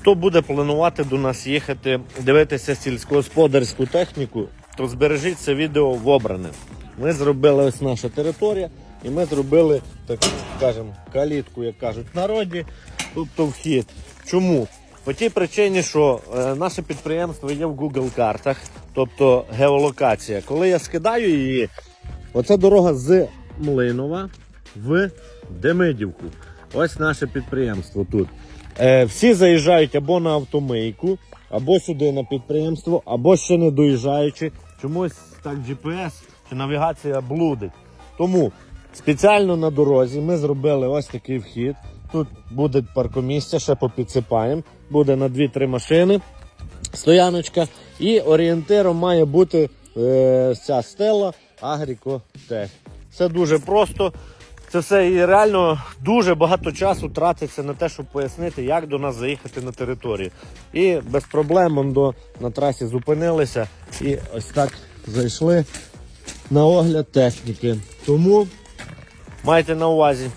хто буде планувати до нас їхати, дивитися сільськогосподарську техніку, то збережіть це відео в обране. Ми зробили ось наша територія, і ми зробили, так скажемо, калітку, як кажуть в народі, тобто вхід. Чому? По тій причині, що е, наше підприємство є в Google картах, тобто геолокація. Коли я скидаю її, оце дорога з Млинова в Демидівку. Ось наше підприємство тут. Е, всі заїжджають або на автомийку, або сюди на підприємство, або ще не доїжджаючи. Чомусь так GPS чи навігація блудить. Тому спеціально на дорозі ми зробили ось такий вхід. Тут буде паркомісця, ще попідсипаємо. Буде на 2-3 машини стояночка. І орієнтиром має бути е, ця стела Агрікотех. Це дуже просто. Це все і реально дуже багато часу тратиться на те, щоб пояснити, як до нас заїхати на територію. І без проблем до, на трасі зупинилися і ось так зайшли на огляд техніки. Тому майте на увазі,